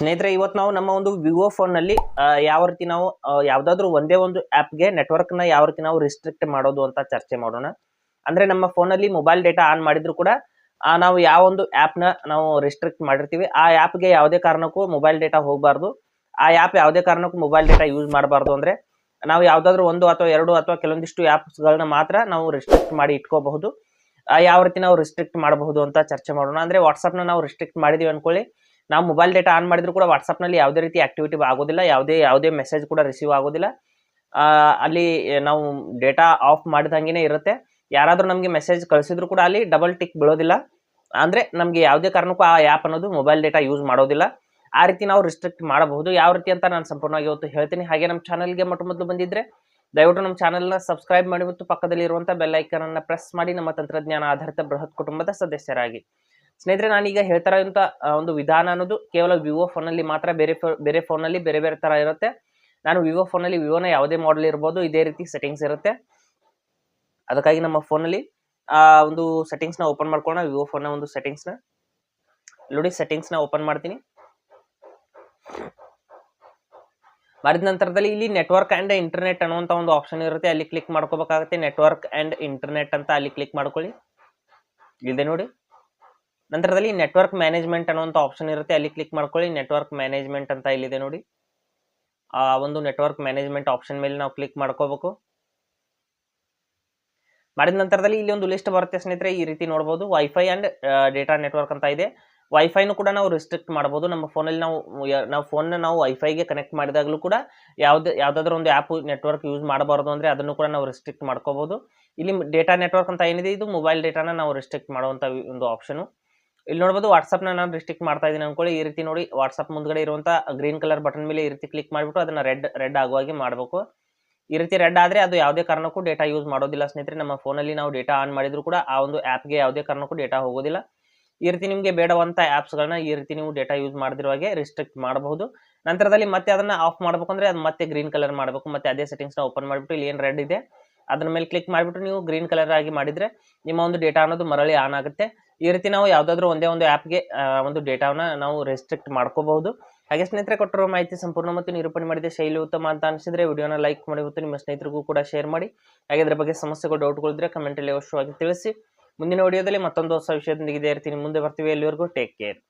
ಸ್ನೇಹಿತರೆ ಇವತ್ತು ನಾವು ನಮ್ಮ ಒಂದು ವಿವೋ ಫೋನ್ನಲ್ಲಿ ಯಾವ ರೀತಿ ನಾವು ಯಾವುದಾದ್ರೂ ಒಂದೇ ಒಂದು ಆ್ಯಪ್ಗೆ ನೆಟ್ವರ್ಕ್ನ ಯಾವ ರೀತಿ ನಾವು ರಿಸ್ಟ್ರಿಕ್ಟ್ ಮಾಡೋದು ಅಂತ ಚರ್ಚೆ ಮಾಡೋಣ. ಅಂದ್ರೆ ನಮ್ಮ ಫೋನಲ್ಲಿ ಮೊಬೈಲ್ ಡೇಟಾ ಆನ್ ಮಾಡಿದ್ರು ಕೂಡ ನಾವು ಯಾವ ಒಂದು ಆ್ಯಪ್ನ ನಾವು ರಿಸ್ಟ್ರಿಕ್ಟ್ ಮಾಡಿರ್ತೀವಿ, ಆ ಆ್ಯಪ್ಗೆ ಯಾವುದೇ ಕಾರಣಕ್ಕೂ ಮೊಬೈಲ್ ಡೇಟಾ ಹೋಗಬಾರ್ದು. ಆ ಆ್ಯಪ್ ಯಾವುದೇ ಕಾರಣಕ್ಕೂ ಮೊಬೈಲ್ ಡೇಟಾ ಯೂಸ್ ಮಾಡಬಾರ್ದು ಅಂದ್ರೆ, ನಾವು ಯಾವುದಾದ್ರೂ ಒಂದು ಅಥವಾ ಎರಡು ಅಥವಾ ಕೆಲವೊಂದಿಷ್ಟು ಆ್ಯಪ್ಸ್ಗಳನ್ನ ಮಾತ್ರ ನಾವು ರಿಸ್ಟ್ರಿಕ್ಟ್ ಮಾಡಿ ಇಟ್ಕೋಬಹುದು. ಯಾವ ರೀತಿ ನಾವು ರಿಸ್ಟ್ರಿಕ್ಟ್ ಮಾಡಬಹುದು ಅಂತ ಚರ್ಚೆ ಮಾಡೋಣ. ಅಂದ್ರೆ ವಾಟ್ಸಪ್ನ ನಾವು ರಿಸ್ಟ್ರಿಕ್ಟ್ ಮಾಡಿದೀವಿ ಅನ್ಕೊಳ್ಳಿ. ನಾವು ಮೊಬೈಲ್ ಡೇಟಾ ಆನ್ ಮಾಡಿದ್ರು ಕೂಡ ವಾಟ್ಸಪ್ನಲ್ಲಿ ಯಾವುದೇ ರೀತಿ ಆಕ್ಟಿವಿಟಿ ಆಗೋದಿಲ್ಲ, ಯಾವುದೇ ಯಾವುದೇ ಮೆಸೇಜ್ ಕೂಡ ರಿಸೀವ್ ಆಗೋದಿಲ್ಲ. ಅಲ್ಲಿ ನಾವು ಡೇಟಾ ಆಫ್ ಮಾಡಿದಂಗೆ ಇರುತ್ತೆ. ಯಾರಾದರೂ ನಮಗೆ ಮೆಸೇಜ್ ಕಳಿಸಿದ್ರು ಕೂಡ ಅಲ್ಲಿ ಡಬಲ್ ಟಿಕ್ ಬೀಳೋದಿಲ್ಲ. ಅಂದರೆ ನಮಗೆ ಯಾವುದೇ ಕಾರಣಕ್ಕೂ ಆ ಆ್ಯಪ್ ಅನ್ನೋದು ಮೊಬೈಲ್ ಡೇಟಾ ಯೂಸ್ ಮಾಡೋದಿಲ್ಲ. ಆ ರೀತಿ ನಾವು ರಿಸ್ಟ್ರಿಕ್ಟ್ ಮಾಡಬಹುದು. ಯಾವ ರೀತಿ ಅಂತ ನಾನು ಸಂಪೂರ್ಣವಾಗಿ ಇವತ್ತು ಹೇಳ್ತೀನಿ. ಹಾಗೆ ನಮ್ಮ ಚಾನಲ್ಗೆ ಮೊಟ್ಟ ಮೊದಲು ಬಂದಿದ್ದರೆ ದಯವಿಟ್ಟು ನಮ್ಮ ಚಾನಲ್ನ ಸಬ್ಸ್ಕ್ರೈಬ್ ಮಾಡಿ ಮತ್ತು ಪಕ್ಕದಲ್ಲಿ ಬೆಲ್ಲೈಕನನ್ನು ಪ್ರೆಸ್ ಮಾಡಿ ನಮ್ಮ ತಂತ್ರಜ್ಞಾನ ಆಧಾರಿತ ಬೃಹತ್ ಕುಟುಂಬದ ಸದಸ್ಯರಾಗಿ. ಸ್ನೇಹಿತರೆ, ನಾನೀಗ ಹೇಳ್ತಾ ಇರೋಂಥ ಒಂದು ವಿಧಾನ ಅನ್ನೋದು ಕೇವಲ ವಿವೋ ಫೋನಲ್ಲಿ ಮಾತ್ರ ಬೇರೆ ಫೋ, ಬೇರೆ ಫೋನಲ್ಲಿ ಬೇರೆ ಬೇರೆ ಥರ ಇರುತ್ತೆ. ನಾನು ವಿವೋ ಫೋನಲ್ಲಿ ವಿವೋನ ಯಾವುದೇ ಮಾಡೆಲ್ ಇರ್ಬೋದು, ಇದೇ ರೀತಿ ಸೆಟ್ಟಿಂಗ್ಸ್ ಇರುತ್ತೆ. ಅದಕ್ಕಾಗಿ ನಮ್ಮ ಫೋನಲ್ಲಿ, ಆ, ಒಂದು ಸೆಟ್ಟಿಂಗ್ಸ್ನ ಓಪನ್ ಮಾಡ್ಕೊಳ್ಳೋಣ. ವಿವೋ ಫೋನ್ನ ಒಂದು ಸೆಟ್ಟಿಂಗ್ಸ್ನ ನೋಡಿ ಸೆಟ್ಟಿಂಗ್ಸ್ನ ಓಪನ್ ಮಾಡ್ತೀನಿ. ಮಾಡಿದ ನಂತರದಲ್ಲಿ ಇಲ್ಲಿ ನೆಟ್ವರ್ಕ್ ಆ್ಯಂಡ್ ಇಂಟರ್ನೆಟ್ ಅನ್ನುವಂಥ ಒಂದು ಆಪ್ಷನ್ ಇರುತ್ತೆ. ಅಲ್ಲಿ ಕ್ಲಿಕ್ ಮಾಡ್ಕೋಬೇಕಾಗುತ್ತೆ. ನೆಟ್ವರ್ಕ್ ಆ್ಯಂಡ್ ಇಂಟರ್ನೆಟ್ ಅಂತ ಅಲ್ಲಿ ಕ್ಲಿಕ್ ಮಾಡ್ಕೊಳ್ಳಿ. ಇಲ್ಲದೆ ನೋಡಿ. ನಂತರದಲ್ಲಿ ನೆಟ್ವರ್ಕ್ ಮ್ಯಾನೇಜ್ಮೆಂಟ್ ಅನ್ನುವಂಥ ಆಪ್ಷನ್ ಇರುತ್ತೆ. ಅಲ್ಲಿ ಕ್ಲಿಕ್ ಮಾಡ್ಕೊಳ್ಳಿ. ನೆಟ್ವರ್ಕ್ ಮ್ಯಾನೇಜ್ಮೆಂಟ್ ಅಂತ ಇಲ್ಲಿದೆ ನೋಡಿ. ಆ ಒಂದು ನೆಟ್ವರ್ಕ್ ಮ್ಯಾನೇಜ್ಮೆಂಟ್ ಆಪ್ಷನ್ ಮೇಲೆ ನಾವು ಕ್ಲಿಕ್ ಮಾಡ್ಕೋಬೇಕು. ಮಾಡಿದ ನಂತರದಲ್ಲಿ ಇಲ್ಲಿ ಒಂದು ಲಿಸ್ಟ್ ಬರುತ್ತೆ ಸ್ನೇಹಿತರೆ. ಈ ರೀತಿ ನೋಡ್ಬೋದು. ವೈಫೈ ಅಂಡ್ ಡೇಟಾ ನೆಟ್ವರ್ಕ್ ಅಂತ ಇದೆ. ವೈಫೈನು ಕೂಡ ನಾವು ರಿಸ್ಟ್ರಿಕ್ಟ್ ಮಾಡ್ಬೋದು. ನಮ್ಮ ಫೋನಲ್ಲಿ ನಾವು ನಾವು ಫೋನ್ನ ನಾವು ವೈಫೈಗೆ ಕನೆಕ್ಟ್ ಮಾಡಿದಾಗಲೂ ಕೂಡ ಯಾವ್ದು, ಯಾವ್ದಾದ್ರು ಒಂದು ಆ್ಯಪ್ ನೆಟ್ವರ್ಕ್ ಯೂಸ್ ಮಾಡಬಾರ್ದು ಅಂದರೆ ಅದನ್ನು ಕೂಡ ನಾವು ರಿಸ್ಟ್ರಿಕ್ಟ್ ಮಾಡ್ಕೋಬಹುದು ಇಲ್ಲಿ ಡೇಟಾ ನೆಟ್ವರ್ಕ್ ಅಂತ ಏನಿದೆ? ಇದು ಮೊಬೈಲ್ ಡೇಟಾನ ನಾವು ರಿಸ್ಟ್ರಿಕ್ಟ್ ಮಾಡುವಂಥ ಒಂದು ಆಪ್ಷನು ಇಲ್ಲಿ ನೋಡ್ಬೋದು ವಾಟ್ಸಪ್ನ ನಾನು ರಿಸ್ಟ್ರಿಕ್ಟ್ ಮಾಡ್ತಾ ಇದ್ದೀನಿ ಅನ್ಕೊಳ್ಳಿ. ಈ ರೀತಿ ನೋಡಿ ವಾಟ್ಸಪ್ ಮುಂದ್ಗಡೆ ಇರುವಂಥ ಗ್ರೀನ್ ಕಲರ್ ಬಟನ್ ಮೇಲೆ ಈ ರೀತಿ ಕ್ಲಿಕ್ ಮಾಡಿಬಿಟ್ಟು ಅದನ್ನ ರೆಡ್ ರೆಡ್ ಆಗುವಾಗೆ ಮಾಡಬೇಕು. ಈ ರೀತಿ ರೆಡ್ ಆದರೆ ಅದು ಯಾವುದೇ ಕಾರಣಕ್ಕೂ ಡೇಟಾ ಯೂಸ್ ಮಾಡೋದಿಲ್ಲ ಸ್ನೇಹಿತರೆ. ನಮ್ಮ ಫೋನಲ್ಲಿ ನಾವು ಡೇಟಾ ಆನ್ ಮಾಡಿದ್ರು ಕೂಡ ಆ ಒಂದು ಆ್ಯಪ್ಗೆ ಯಾವುದೇ ಕಾರಣಕ್ಕೂ ಡೇಟಾ ಹೋಗೋದಿಲ್ಲ. ಈ ರೀತಿ ನಿಮಗೆ ಬೇಡವಂಥ ಆ್ಯಪ್ಸ್ಗಳನ್ನ ಈ ರೀತಿ ನೀವು ಡೇಟಾ ಯೂಸ್ ಮಾಡದಿರುವಾಗೆ ರಿಸ್ಟ್ರಿಕ್ಟ್ ಮಾಡಬಹುದು. ನಂತರದಲ್ಲಿ ಮತ್ತೆ ಅದನ್ನ ಆಫ್ ಮಾಡಬೇಕು ಅಂದ್ರೆ ಅದು ಮತ್ತೆ ಗ್ರೀನ್ ಕಲರ್ ಮಾಡಬೇಕು. ಮತ್ತೆ ಅದೇ ಸೆಟ್ಟಿಂಗ್ಸ್ನ ಓಪನ್ ಮಾಡಿಬಿಟ್ಟು ಇಲ್ಲಿ ಏನು ರೆಡ್ ಇದೆ ಅದ್ರ ಮೇಲೆ ಕ್ಲಿಕ್ ಮಾಡಿಬಿಟ್ಟು ನೀವು ಗ್ರೀನ್ ಕಲರ್ ಆಗಿ ಮಾಡಿದ್ರೆ ನಿಮ್ಮ ಒಂದು ಡೇಟಾ ಅನ್ನೋದು ಮರಳಿ ಆನ್ ಆಗುತ್ತೆ. ಈ ರೀತಿ ನಾವು ಯಾವುದಾದ್ರೂ ಒಂದೇ ಒಂದು ಆ್ಯಪ್ಗೆ ಒಂದು ಡೇಟಾವನ್ನ ನಾವು ರೆಸ್ಟ್ರಿಕ್ಟ್ ಮಾಡ್ಕೋಬಹುದು. ಹಾಗೆ ಸ್ನೇಹಿತರೆ ಕೊಟ್ಟಿರೋ ಮಾಹಿತಿ ಸಂಪೂರ್ಣ ಮತ್ತು ನಿರೂಪಣೆ ಮಾಡಿದ ಶೈಲಿ ಉತ್ತಮ ಅಂತ ಅನಿಸಿದ್ರೆ ವಿಡಿಯೋನ ಲೈಕ್ ಮಾಡಿ ಮತ್ತು ನಿಮ್ಮ ಸ್ನೇಹಿತರಿಗೂ ಕೂಡ ಶೇರ್ ಮಾಡಿ. ಹಾಗೆ ಇದ್ರ ಬಗ್ಗೆ ಸಮಸ್ಯೆಗಳು ಡೌಟ್ಗಳಿದ್ರೆ ಕಮೆಂಟಲ್ಲಿ ಅವಶ್ಯವಾಗಿ ತಿಳಿಸಿ. ಮುಂದಿನ ವಿಡಿಯೋದಲ್ಲಿ ಮತ್ತೊಂದು ಹೊಸ ವಿಷಯದೊಂದಿಗೆ ಇದೇ ಇರ್ತೀನಿ ಮುಂದೆ ಬರ್ತೀವಿ. ಎಲ್ಲಿವರೆಗೂ ಟೇಕ್ ಕೇರ್